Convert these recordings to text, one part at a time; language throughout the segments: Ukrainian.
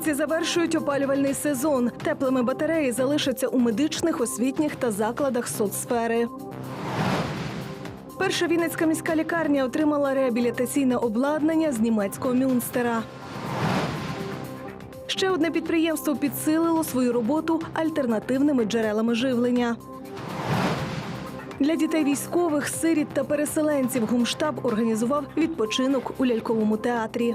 Вінниці завершують опалювальний сезон. Теплими батареї залишаться у медичних, освітніх та закладах соцсфери. Перша Вінницька міська лікарня отримала реабілітаційне обладнання з німецького Мюнстера. Ще одне підприємство підсилило свою роботу альтернативними джерелами живлення. Для дітей військових, сиріт та переселенців гумштаб організував відпочинок у ляльковому театрі.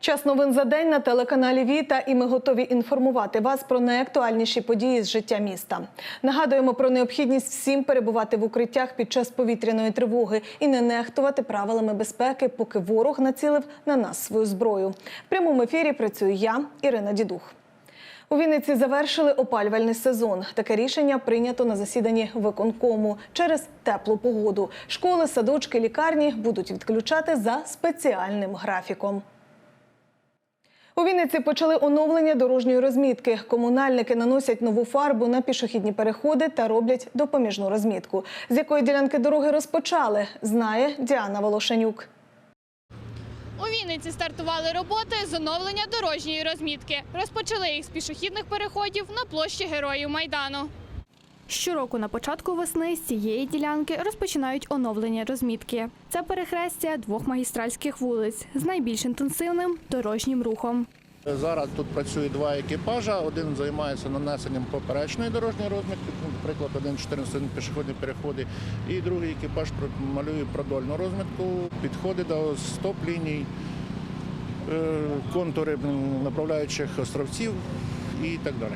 Час новин за день на телеканалі Віта, і ми готові інформувати вас про найактуальніші події з життя міста. Нагадуємо про необхідність всім перебувати в укриттях під час повітряної тривоги і не нехтувати правилами безпеки, поки ворог націлив на нас свою зброю. В прямому ефірі працюю я, Ірина Дідух. У Вінниці завершили опалювальний сезон. Таке рішення прийнято на засіданні виконкому через теплу погоду. Школи, садочки, лікарні будуть відключати за спеціальним графіком. У Вінниці почали оновлення дорожньої розмітки. Комунальники наносять нову фарбу на пішохідні переходи та роблять допоміжну розмітку. З якої ділянки дороги розпочали, знає Діана Волошенюк. У Вінниці стартували роботи з оновлення дорожньої розмітки. Розпочали їх з пішохідних переходів на площі Героїв Майдану. Щороку на початку весни з цієї ділянки розпочинають оновлення розмітки. Це перехрестя двох магістральських вулиць з найбільш інтенсивним дорожнім рухом. Зараз тут працює два екіпажа. Один займається нанесенням поперечної дорожньої розмітки, ну, наприклад, один 14 пішохідні переходи, і другий екіпаж малює продольну розмітку, підходи до стоп-ліній, е, контури направляючих островців і так далі.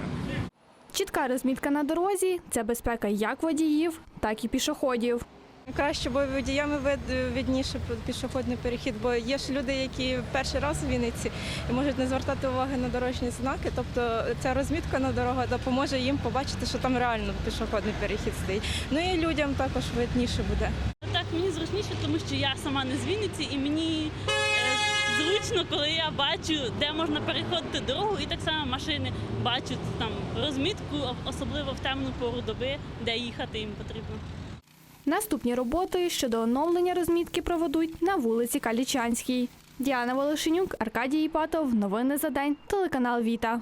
Чітка розмітка на дорозі це безпека як водіїв, так і пішоходів. Краще, бо водіями вид- видніше пішохідний перехід, бо є ж люди, які перший раз у Вінниці і можуть не звертати уваги на дорожні знаки. Тобто ця розмітка на дорогах допоможе їм побачити, що там реально пішохідний перехід стоїть. Ну і людям також видніше буде. Так мені зручніше, тому що я сама не з Вінниці, і мені зручно, коли я бачу, де можна переходити дорогу, і так само машини бачать там розмітку, особливо в темну пору доби, де їхати їм потрібно. Наступні роботи щодо оновлення розмітки проведуть на вулиці Калічанській. Діана Волошенюк, Аркадій Іпатов. Новини за день. Телеканал Віта.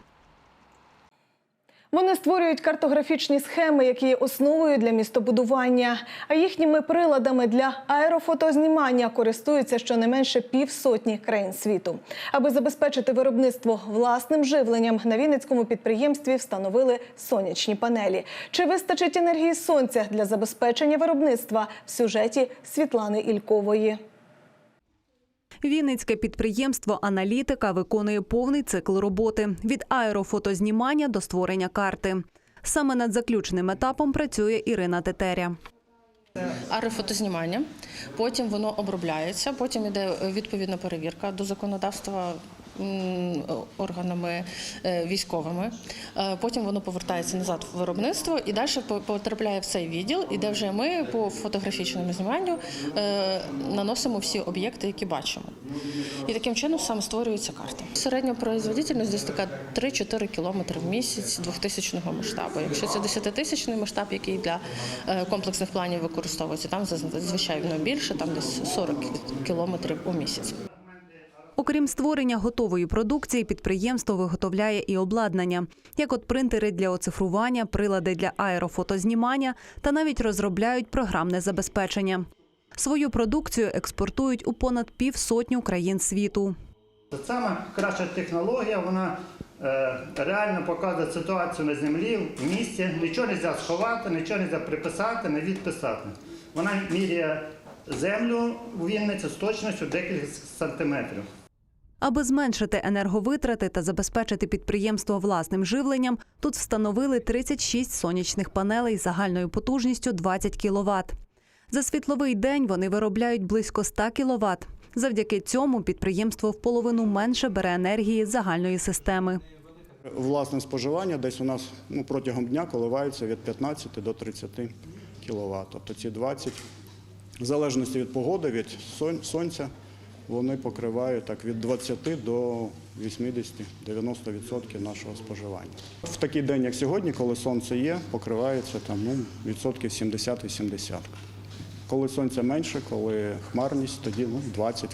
Вони створюють картографічні схеми, які є основою для містобудування. А їхніми приладами для аерофотознімання користуються щонайменше півсотні країн світу. Аби забезпечити виробництво власним живленням, на Вінницькому підприємстві встановили сонячні панелі. Чи вистачить енергії сонця для забезпечення виробництва в сюжеті Світлани Ількової? Вінницьке підприємство Аналітика виконує повний цикл роботи від аерофотознімання до створення карти. Саме над заключним етапом працює Ірина Тетеря. аерофотознімання, потім воно обробляється, потім йде відповідна перевірка до законодавства органами е, військовими. Е, Потім воно повертається назад в виробництво і далі потрапляє в цей відділ, і де вже ми по фотографічному зніманню е, наносимо всі об'єкти, які бачимо. І таким чином саме створюється карта. Середня производительність десь така 3-4 кілометри в місяць 2000 масштабу. Якщо це 10-тисячний масштаб, який для комплексних планів використовується, там зазвичай більше, там десь 40 кілометрів у місяць. Окрім створення готової продукції, підприємство виготовляє і обладнання, як от принтери для оцифрування, прилади для аерофотознімання та навіть розробляють програмне забезпечення. Свою продукцію експортують у понад півсотню країн світу. Це саме краща технологія, вона е, реально показує ситуацію на землі, в місті. Нічого не можна сховати, нічого не можна приписати, не відписати. Вона міряє землю у Вінниці з точністю декілька сантиметрів. Аби зменшити енерговитрати та забезпечити підприємство власним живленням, тут встановили 36 сонячних панелей загальною потужністю 20 кВт. За світловий день вони виробляють близько 100 кВт. Завдяки цьому підприємство в половину менше бере енергії загальної системи. Власне споживання десь у нас ну, протягом дня коливається від 15 до 30 кВт. Тобто ці 20, в залежності від погоди, від сон- сонця, вони покривають так від 20 до 80-90% нашого споживання. В такий день, як сьогодні, коли сонце є, покривається там, ну, відсотків 70-70. Коли сонця менше, коли хмарність, тоді ну, 20%.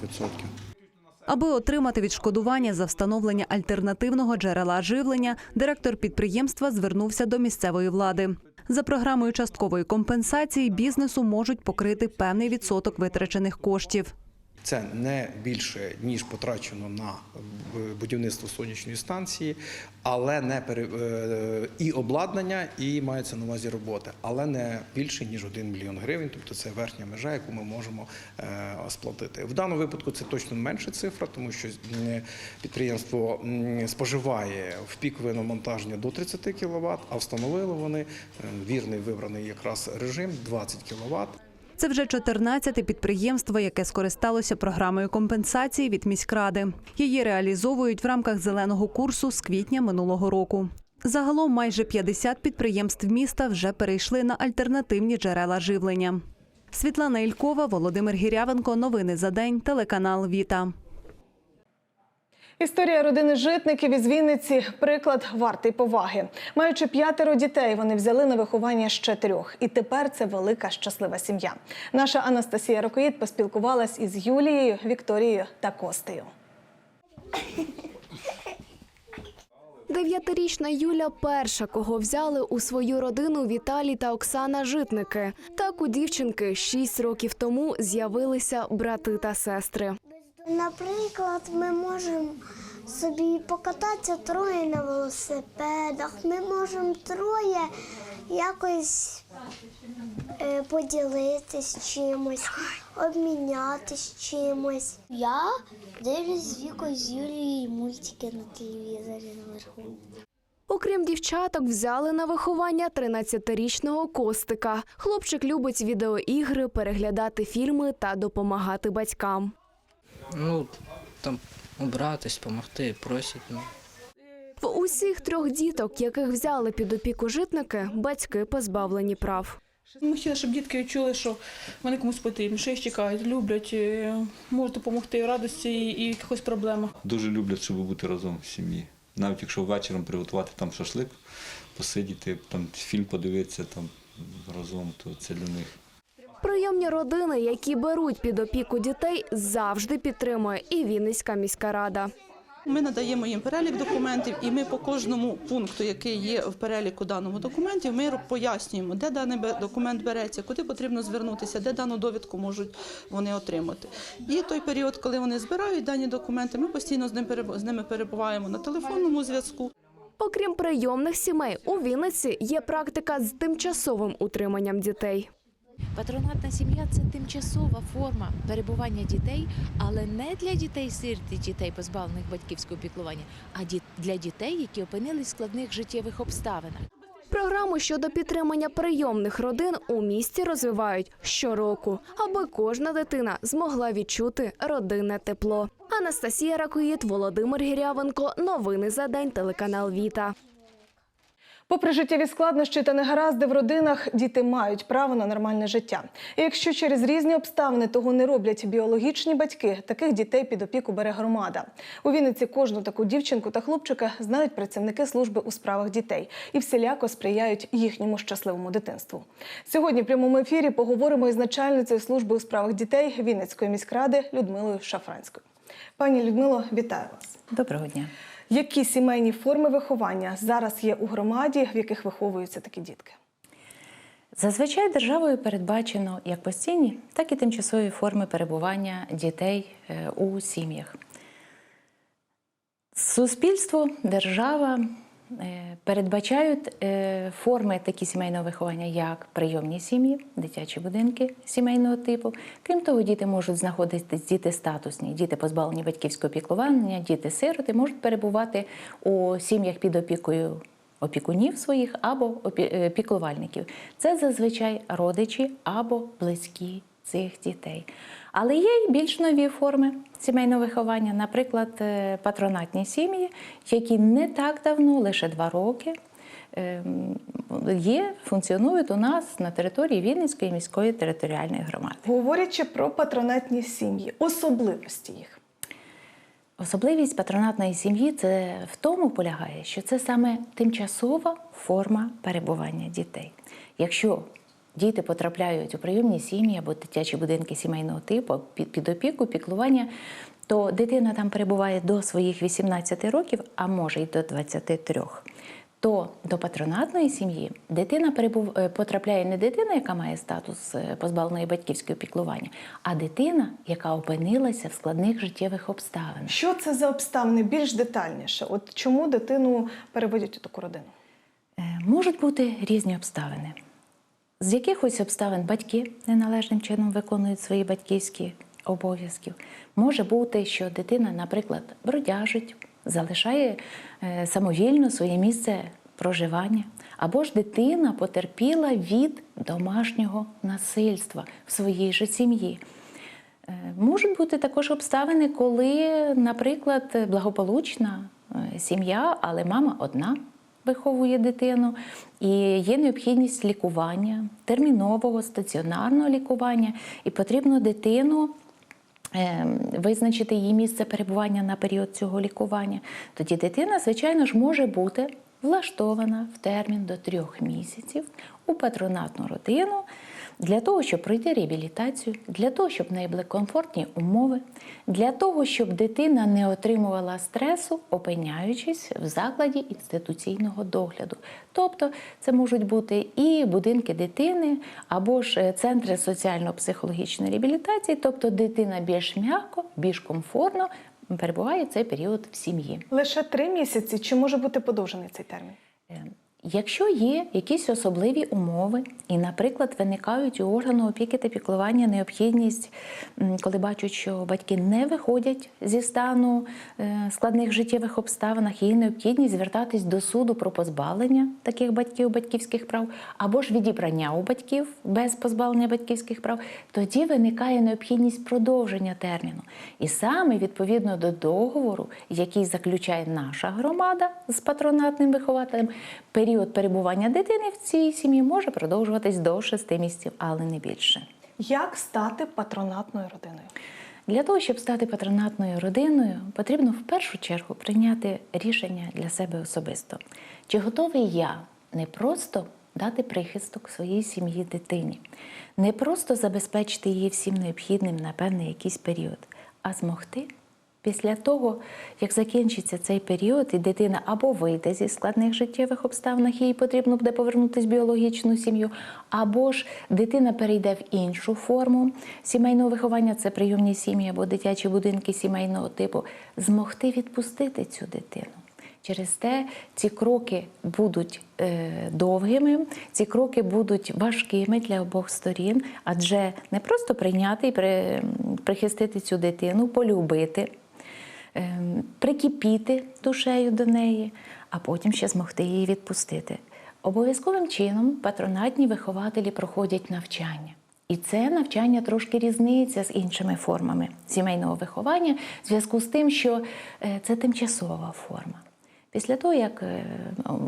Аби отримати відшкодування за встановлення альтернативного джерела живлення, директор підприємства звернувся до місцевої влади. За програмою часткової компенсації бізнесу можуть покрити певний відсоток витрачених коштів. Це не більше ніж потрачено на е, будівництво сонячної станції, але не пере... е, і обладнання, і мається на увазі роботи, але не більше ніж 1 мільйон гривень. Тобто це верхня межа, яку ми можемо е, сплатити. В даному випадку це точно менша цифра, тому що підприємство споживає в пікове навантаження до 30 кВт, а встановили вони вірний вибраний якраз режим 20 кВт. Це вже 14-те підприємство, яке скористалося програмою компенсації від міськради. Її реалізовують в рамках зеленого курсу з квітня минулого року. Загалом майже 50 підприємств міста вже перейшли на альтернативні джерела живлення. Світлана Ількова, Володимир Гірявенко. Новини за день. Телеканал Віта. Історія родини житників із Вінниці приклад вартий поваги. Маючи п'ятеро дітей, вони взяли на виховання ще трьох. І тепер це велика щаслива сім'я. Наша Анастасія Рокоїд поспілкувалась із Юлією, Вікторією та Костею. Дев'ятирічна Юля перша, кого взяли у свою родину Віталій та Оксана Житники. Так у дівчинки шість років тому з'явилися брати та сестри. Наприклад, ми можемо собі покататися троє на велосипедах. Ми можемо троє якось е, поділитись чимось, обмінятись чимось. Я дивлюсь з вікою з Юлією мультики на телевізорі наверху. Окрім дівчаток, взяли на виховання 13-річного Костика. Хлопчик любить відеоігри, переглядати фільми та допомагати батькам. Ну, там убратись, допомогти, просять. Ну. В усіх трьох діток, яких взяли під опіку житники, батьки позбавлені прав. Ми хотіли, щоб дітки відчули, що вони комусь потрібні, що їх чекають, люблять, е, можуть допомогти в радості і в якихось проблемах. Дуже люблять, щоб бути разом в сім'ї. Навіть якщо вечором приготувати там шашлик, посидіти, там фільм подивитися там разом, то це для них. Прийомні родини, які беруть під опіку дітей, завжди підтримує і Вінницька міська рада. Ми надаємо їм перелік документів, і ми по кожному пункту, який є в переліку даного документів, ми пояснюємо, де даний документ береться, куди потрібно звернутися, де дану довідку можуть вони отримати. І той період, коли вони збирають дані документи, ми постійно з ними перебуваємо на телефонному зв'язку. Окрім прийомних сімей, у Вінниці є практика з тимчасовим утриманням дітей. Патронатна сім'я це тимчасова форма перебування дітей, але не для дітей сиріт і дітей, позбавлених батьківського піклування, а для дітей, які опинились в складних життєвих обставинах. Програму щодо підтримання прийомних родин у місті розвивають щороку, аби кожна дитина змогла відчути родинне тепло. Анастасія Ракоїд, Володимир Гірявенко. Новини за день. Телеканал Віта. Попри життєві складнощі та негаразди в родинах, діти мають право на нормальне життя. І якщо через різні обставини того не роблять біологічні батьки, таких дітей під опіку бере громада. У Вінниці кожну таку дівчинку та хлопчика знають працівники служби у справах дітей і всіляко сприяють їхньому щасливому дитинству. Сьогодні в прямому ефірі поговоримо із начальницею служби у справах дітей Вінницької міськради Людмилою Шафранською. Пані Людмило, вітаю вас. Доброго дня. Які сімейні форми виховання зараз є у громаді, в яких виховуються такі дітки? Зазвичай державою передбачено як постійні, так і тимчасові форми перебування дітей е, у сім'ях. Суспільство, держава передбачають е, форми такі сімейного виховання, як прийомні сім'ї, дитячі будинки сімейного типу. Крім того, діти можуть знаходитись діти статусні, діти позбавлені батьківського піклування, діти-сироти можуть перебувати у сім'ях під опікою опікунів своїх або е, піклувальників. Це зазвичай родичі або близькі цих дітей. Але є й більш нові форми сімейного виховання, наприклад, е, патронатні сім'ї, які не так давно, лише два роки. ем, Є, функціонують у нас на території Вінницької міської територіальної громади. Говорячи про патронатні сім'ї, особливості їх. Особливість патронатної сім'ї це в тому полягає, що це саме тимчасова форма перебування дітей. Якщо діти потрапляють у прийомні сім'ї або дитячі будинки сімейного типу під, опіку, піклування, то дитина там перебуває до своїх 18 років, а може й до 23 то до патронатної сім'ї дитина перебув... е, потрапляє не дитина, яка має статус е, позбавленої батьківського піклування, а дитина, яка опинилася в складних життєвих обставинах. Що це за обставини більш детальніше? От чому дитину переводять у таку родину? Е, Можуть бути різні обставини. З якихось обставин батьки неналежним чином виконують свої батьківські обов'язки. Може бути, що дитина, наприклад, бродяжить, залишає е, самовільно своє місце проживання, або ж дитина потерпіла від домашнього насильства в своїй же сім'ї. Е, Можуть бути також обставини, коли, наприклад, благополучна е, сім'я, але мама одна виховує дитину, і є необхідність лікування, термінового стаціонарного лікування, і потрібно дитину. е, Визначити її місце перебування на період цього лікування, тоді дитина, звичайно ж, може бути влаштована в термін до трьох місяців у патронатну родину для того, щоб пройти реабілітацію, для того, щоб в неї були комфортні умови, для того, щоб дитина не отримувала стресу, опиняючись в закладі інституційного догляду. Тобто це можуть бути і будинки дитини, або ж е, центри соціально-психологічної реабілітації, тобто дитина більш м'яко, більш комфортно перебуває цей період в сім'ї. Лише три місяці чи може бути подовжений цей термін? Якщо є якісь особливі умови, і, наприклад, виникають у органу опіки та піклування необхідність, коли бачать, що батьки не виходять зі стану е, складних життєвих обставинах, є необхідність звертатись до суду про позбавлення таких батьків батьківських прав, або ж відібрання у батьків без позбавлення батьківських прав, тоді виникає необхідність продовження терміну. І саме відповідно до договору, який заключає наша громада з патронатним вихователем, період перебування дитини в цій сім'ї може продовжуватись до 6 місяців, але не більше. Як стати патронатною родиною? Для того, щоб стати патронатною родиною, потрібно в першу чергу прийняти рішення для себе особисто. Чи готовий я не просто дати прихисток своїй сім'ї дитині, не просто забезпечити її всім необхідним на певний якийсь період, а змогти Після того, як закінчиться цей період, і дитина або вийде зі складних життєвих обставин, їй потрібно буде повернутися в біологічну сім'ю, або ж дитина перейде в іншу форму сімейного виховання, це прийомні сім'ї або дитячі будинки сімейного типу, змогти відпустити цю дитину. Через те ці кроки будуть е, довгими, ці кроки будуть важкими для обох сторін, адже не просто прийняти і при, прихистити цю дитину, полюбити, прикипіти душею до неї, а потім ще змогти її відпустити. Обов'язковим чином патронатні вихователі проходять навчання. І це навчання трошки різниця з іншими формами сімейного виховання в зв'язку з тим, що е, це тимчасова форма. Після того, як е,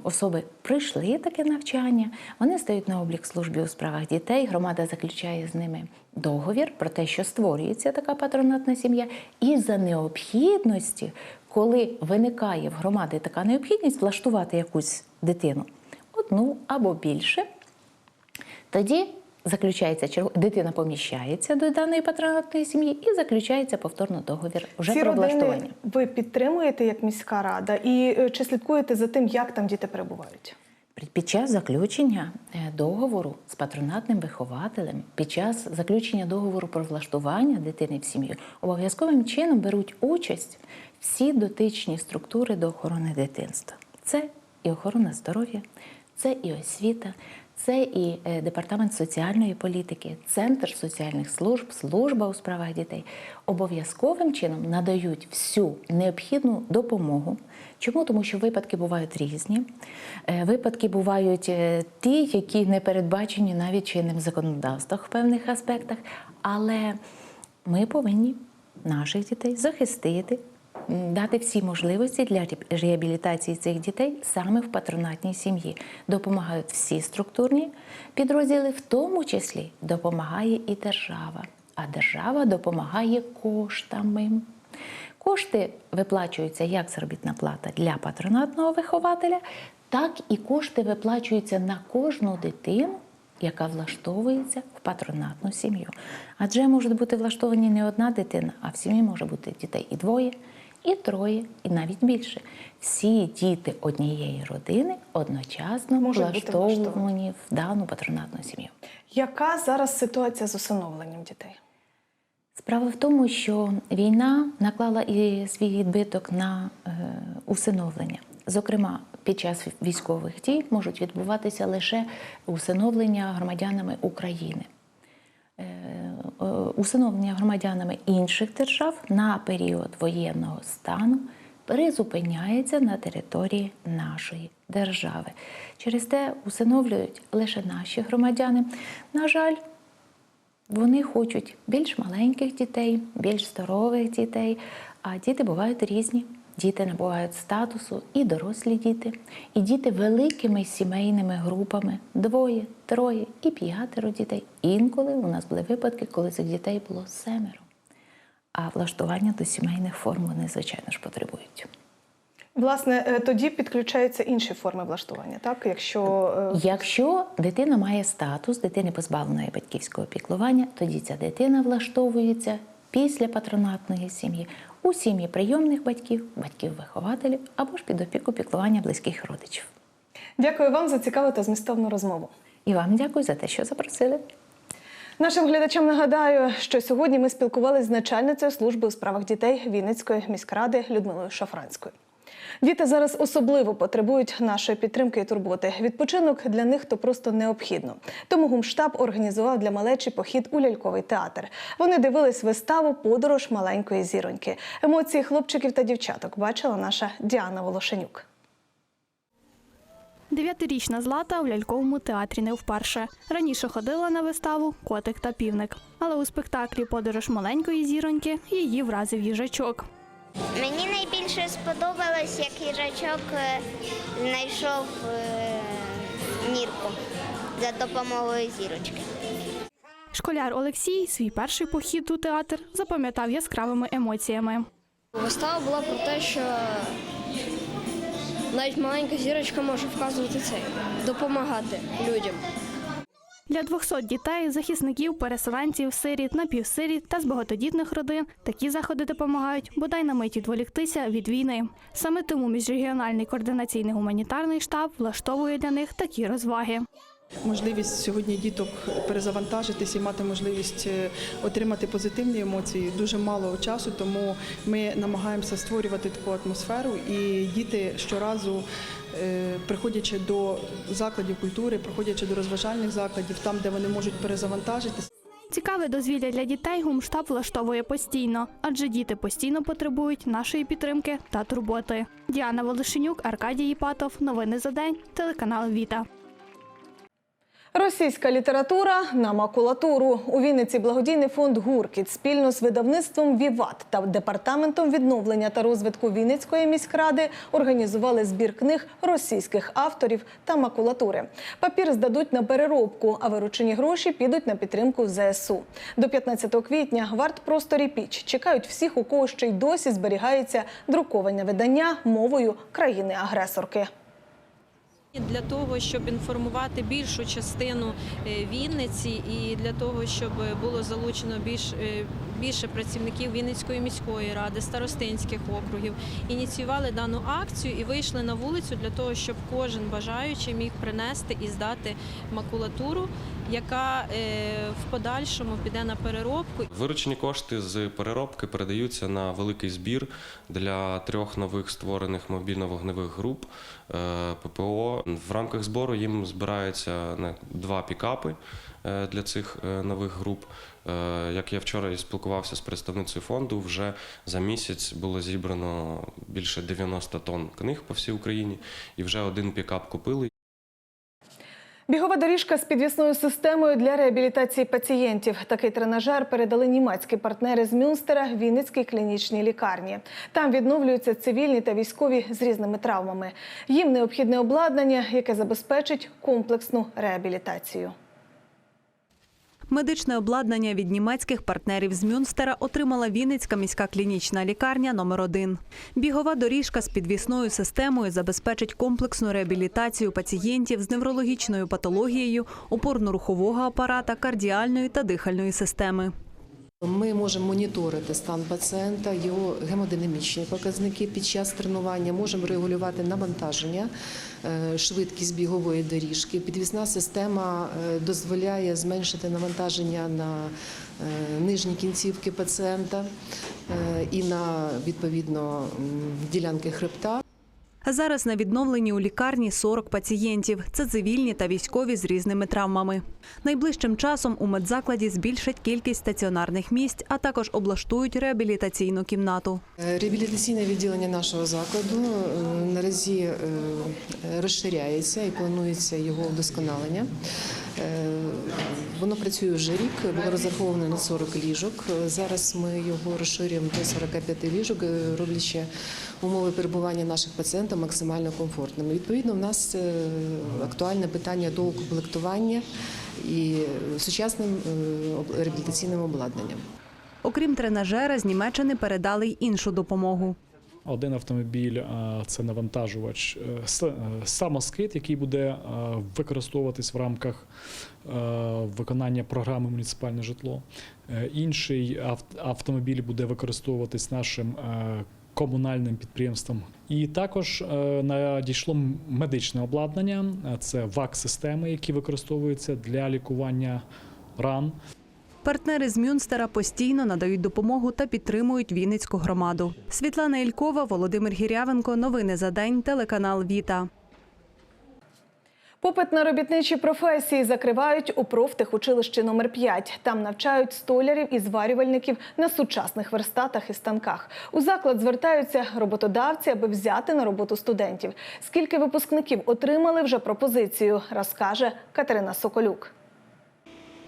особи пройшли таке навчання, вони стають на облік службі у справах дітей. Громада заключає з ними договір про те, що створюється така патронатна сім'я, і за необхідності, коли виникає в громади така необхідність влаштувати якусь дитину, одну або більше, тоді заключається черг... дитина поміщається до даної патронатної сім'ї і заключається повторно договір вже Ці про влаштування. ви підтримуєте як міська рада, і е, чи слідкуєте за тим, як там діти перебувають? Під час заключення е, договору з патронатним вихователем, під час заключення договору про влаштування дитини в сім'ю, обов'язковим чином беруть участь всі дотичні структури до охорони дитинства. Це і охорона здоров'я, це і освіта, це і е, департамент соціальної політики, центр соціальних служб, служба у справах дітей обов'язковим чином надають всю необхідну допомогу. Чому? Тому що випадки бувають різні. Е, Випадки бувають е, ті, які не передбачені навіть чинним законодавством в певних аспектах. Але ми повинні наших дітей захистити, дати всі можливості для реабілітації цих дітей саме в патронатній сім'ї. Допомагають всі структурні підрозділи, в тому числі допомагає і держава. А держава допомагає коштами. Кошти виплачуються як заробітна плата для патронатного вихователя, так і кошти виплачуються на кожну дитину яка влаштовується в патронатну сім'ю. Адже можуть бути влаштовані не одна дитина, а в сім'ї може бути дітей і двоє, і троє, і навіть більше. Всі діти однієї родини одночасно влаштовані. влаштовані в дану патронатну сім'ю. Яка зараз ситуація з усиновленням дітей? Справа в тому, що війна наклала і свій відбиток на е, усиновлення. Зокрема, під час військових дій можуть відбуватися лише усиновлення громадянами України. Е, е, усиновлення громадянами інших держав на період воєнного стану призупиняється на території нашої держави. Через те усиновлюють лише наші громадяни. На жаль, вони хочуть більш маленьких дітей, більш здорових дітей, а діти бувають різні. Діти набувають статусу і дорослі діти, і діти великими сімейними групами двоє, троє і п'ятеро дітей. Інколи у нас були випадки, коли цих дітей було семеро. А влаштування до сімейних форм вони, звичайно ж, потребують. Власне, е, тоді підключаються інші форми влаштування, так? Якщо е, Якщо дитина має статус дитини позбавленої батьківського піклування, тоді ця дитина влаштовується після патронатної сім'ї у сім'ї прийомних батьків, батьків-вихователів або ж під опіку піклування близьких родичів. дякую вам за цікаву та змістовну розмову. І вам дякую за те, що запросили. Нашим глядачам нагадаю, що сьогодні ми спілкувалися з начальницею служби у справах дітей Вінницької міськради Людмилою Шафранською. Діти зараз особливо потребують нашої підтримки і турботи. Відпочинок для них то просто необхідно. Тому гумштаб організував для малечі похід у ляльковий театр. Вони дивились виставу Подорож маленької зіроньки. Емоції хлопчиків та дівчаток бачила наша Діана Волошенюк. Дев'ятирічна Злата у ляльковому театрі не вперше. Раніше ходила на виставу Котик та півник. Але у спектаклі Подорож маленької зіроньки її вразив їжачок. Мені найбільше сподобалось, як їжачок е, знайшов е, нірку за допомогою зірочки. Школяр Олексій свій перший похід у театр запам'ятав яскравими емоціями. Вистава була про те, що навіть маленька зірочка може вказувати це, допомагати людям. Для 200 дітей, захисників, переселенців, сиріт, напівсиріт та з багатодітних родин такі заходи допомагають бодай на мить відволіктися від війни. Саме тому міжрегіональний координаційний гуманітарний штаб влаштовує для них такі розваги. Можливість сьогодні діток перезавантажитись і мати можливість е, отримати позитивні емоції дуже мало часу, тому ми намагаємося створювати таку атмосферу. І діти щоразу, приходячи до закладів культури, приходячи до розважальних закладів, там, де вони можуть перезавантажитись. Цікаве дозвілля для дітей гумштаб влаштовує постійно, адже діти постійно потребують нашої підтримки та турботи. Діана Волошенюк, Аркадій Іпатов. Новини за день. Телеканал Віта. Російська література на макулатуру у Вінниці благодійний фонд Гуркіт спільно з видавництвом Віват та департаментом відновлення та розвитку Вінницької міськради організували збір книг російських авторів та макулатури. Папір здадуть на переробку, а виручені гроші підуть на підтримку ЗСУ. До 15 квітня в арт-просторі Піч чекають всіх, у кого ще й досі зберігається друковане видання мовою країни-агресорки. Для того щоб інформувати більшу частину е, Вінниці, і для того, щоб було залучено більш е, більше працівників Вінницької міської ради, старостинських округів, ініціювали дану акцію і вийшли на вулицю для того, щоб кожен бажаючий міг принести і здати макулатуру, яка е, в подальшому піде на переробку. Виручені кошти з переробки передаються на великий збір для трьох нових створених мобільно-вогневих груп е, ППО. В рамках збору їм збираються два пікапи е, для цих е, нових груп. Е, Як я вчора і спілкувався з представницею фонду, вже за місяць було зібрано більше 90 тонн книг по всій Україні, і вже один пікап купили. Бігова доріжка з підвісною системою для реабілітації пацієнтів. Такий тренажер передали німецькі партнери з Мюнстера Вінницькій клінічній лікарні. Там відновлюються цивільні та військові з різними травмами. Їм необхідне обладнання, яке забезпечить комплексну реабілітацію. Медичне обладнання від німецьких партнерів з Мюнстера отримала Вінницька міська клінічна лікарня номер 1 Бігова доріжка з підвісною системою забезпечить комплексну реабілітацію пацієнтів з неврологічною патологією, опорно-рухового апарата, кардіальної та дихальної системи. Ми можемо моніторити стан пацієнта, його гемодинамічні показники під час тренування, можемо регулювати навантаження, е, швидкість бігової доріжки. Підвісна система е, дозволяє зменшити навантаження на е, нижні кінцівки пацієнта і на відповідно ділянки хребта. Зараз на відновленні у лікарні 40 пацієнтів. Це цивільні та військові з різними травмами. Найближчим часом у медзакладі збільшать кількість стаціонарних місць, а також облаштують реабілітаційну кімнату. Е, Реабілітаційне відділення нашого закладу е, наразі е, розширяється і планується його вдосконалення. Е, Воно працює вже рік, було розраховано на 40 ліжок. Зараз ми його розширюємо до 45 ліжок, е, роблячи умови перебування наших пацієнтів максимально комфортними. Відповідно, в нас е, актуальне питання доукомплектування і сучасним реабілітаційним обладнанням. Окрім тренажера, з Німеччини передали й іншу допомогу. Один автомобіль це навантажувач, е, е, самоскид, який буде е, використовуватись в рамках виконання програми муніципальне житло. Інший автомобіль буде використовуватись нашим комунальним підприємством. І також надійшло медичне обладнання, це ВАК-системи, які використовуються для лікування ран. Партнери з Мюнстера постійно надають допомогу та підтримують Вінницьку громаду. Світлана Ількова, Володимир Гірявенко. Новини за день. Телеканал Віта. Попит на робітничі професії закривають у профтехучилищі номер 5 Там навчають столярів і зварювальників на сучасних верстатах і станках. У заклад звертаються роботодавці, аби взяти на роботу студентів. Скільки випускників отримали вже пропозицію, розкаже Катерина Соколюк.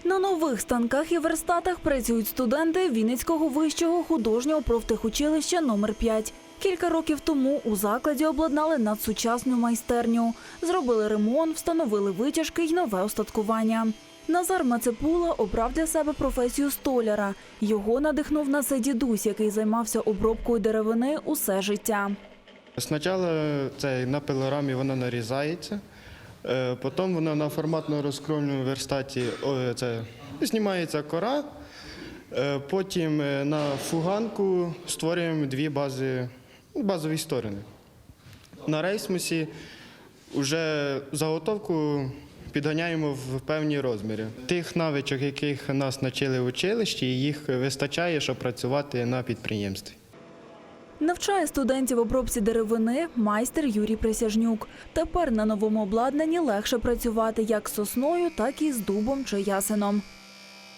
На нових станках і верстатах працюють студенти Вінницького вищого художнього профтехучилища номер 5 Кілька років тому у закладі обладнали надсучасну майстерню. Зробили ремонт, встановили витяжки й нове остаткування. Назар Мацепула обрав для себе професію столяра. Його надихнув на це дідусь, який займався обробкою деревини усе життя. Спочатку це на пилорамі воно нарізається, потім воно на форматно розкровному верстаті це, знімається кора, е, потім е, на фуганку створюємо дві бази, ну, базові сторони. На рейсмусі вже заготовку підганяємо в певні розміри. Тих навичок, яких нас навчили в училищі, їх вистачає, щоб працювати на підприємстві. Навчає студентів обробці деревини майстер Юрій Присяжнюк. Тепер на новому обладнанні легше працювати як з сосною, так і з дубом чи ясеном.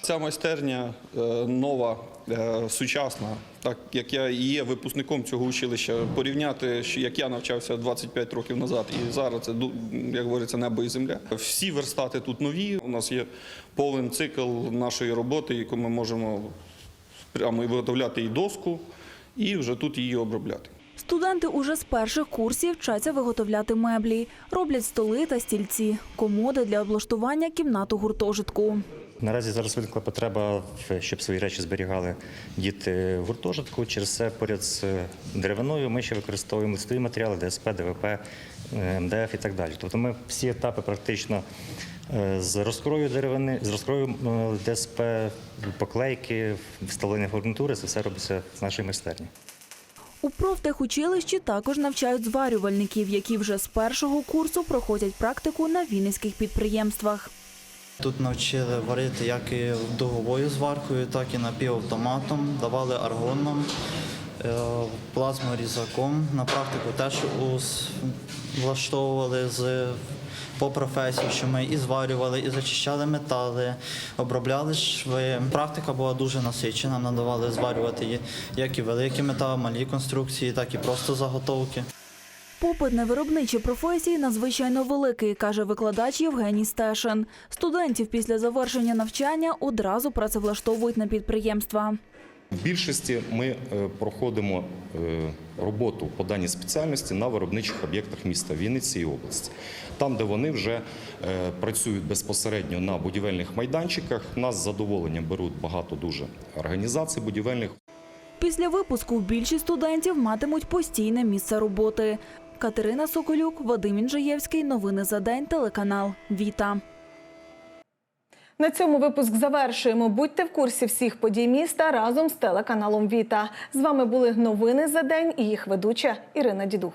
Ця майстерня е, нова, е, сучасна, так як я і є випускником цього училища, порівняти, як я навчався 25 років назад, і зараз це як говориться, небо і земля. Всі верстати тут нові. У нас є повний цикл нашої роботи, яку ми можемо прямо виготовляти і доску, і вже тут її обробляти. Студенти уже з перших курсів вчаться виготовляти меблі, роблять столи та стільці, комоди для облаштування кімнату гуртожитку. Наразі зараз виникла потреба, щоб свої речі зберігали діти в гуртожитку. Через це поряд з деревиною ми ще використовуємо листові матеріали, ДСП, ДВП, е, МДФ і так далі. Тобто ми всі етапи практично е, з розкрою деревини, з розкрою е, ДСП, поклейки, вставлення фурнітури, це все робиться з нашої майстерні. У профтехучилищі також навчають зварювальників, які вже з першого курсу проходять практику на вінницьких підприємствах. Тут навчили варити як і дуговою зваркою, так і напівавтоматом, давали аргоном, е, плазморізаком. На практику теж влаштовували з по професії, що ми і зварювали, і зачищали метали, обробляли шви. Практика була дуже насичена, нам давали зварювати як і великі метали, малі конструкції, так і просто заготовки. Попит на виробничі професії надзвичайно великий, каже викладач Євгеній Стешин. Студентів після завершення навчання одразу працевлаштовують на підприємства. В більшості ми е, проходимо е, роботу по даній спеціальності на виробничих об'єктах міста Вінниці і області. Там, де вони вже е, працюють безпосередньо на будівельних майданчиках, нас з задоволенням беруть багато дуже організацій будівельних. Після випуску більшість студентів матимуть постійне місце роботи. Катерина Соколюк, Вадим Інжиєвський. Новини за день. Телеканал Віта. На цьому випуск завершуємо. Будьте в курсі всіх подій міста разом з телеканалом Віта. З вами були новини за день і їх ведуча Ірина Дідух.